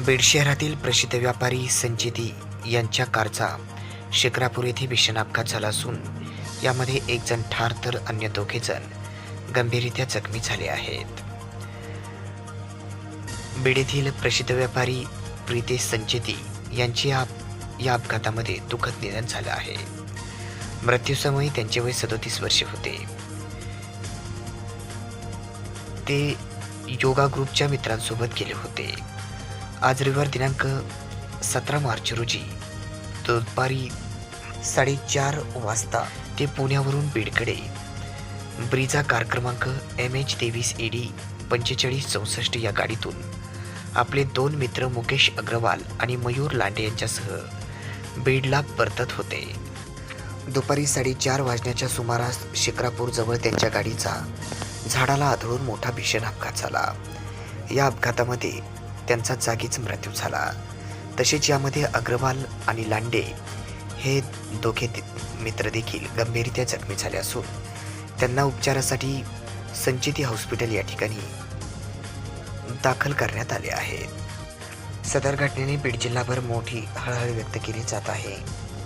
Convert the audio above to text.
बीड शहरातील प्रसिद्ध व्यापारी संचिती यांच्या कारचा शिक्रापूर येथे भीषण अपघात झाला असून यामध्ये एक जण ठार तर अन्य दोघे जण गंभीररित्या जखमी झाले आहेत. बीड येथील प्रसिद्ध व्यापारी प्रीतेश संचेती यांची या या अपघातामध्ये दुःखद निधन झालं आहे. मृत्यूसमयी त्यांचे वय सदोतीस वर्षे होते. ते योगा ग्रुपच्या मित्रांसोबत गेले होते. आज रविवार दिनांक सतरा मार्च रोजी दुपारी साडेचार वाजता ते पुण्यावरून बीडकडे. ब्रिजा कार क्रमांक एम एच तेवीस ए डी पंचेचाळीस चौसष्ट या गाडीतून. आपले दोन मित्र मुकेश अग्रवाल आणि मयूर लांडे यांच्यासह बीडला परतत होते. दुपारी साडेचार वाजण्याच्या सुमारास शिक्रापूरजवळ त्यांच्या गाडीचा झाडाला आदळून मोठा भीषण अपघात झाला. या अपघातामध्ये त्यांचा जागीच मृत्यू झाला. तसेच यामध्ये अग्रवाल आणि लांडे हे दोघे मित्र देखील गंभीररित्या जखमी झाले असून त्यांना उपचारासाठी संचिती हॉस्पिटल या ठिकाणी दाखल करण्यात आले आहे. सदर घटनेने बीड जिल्हाभर मोठी हळहळ व्यक्त केली जात आहे.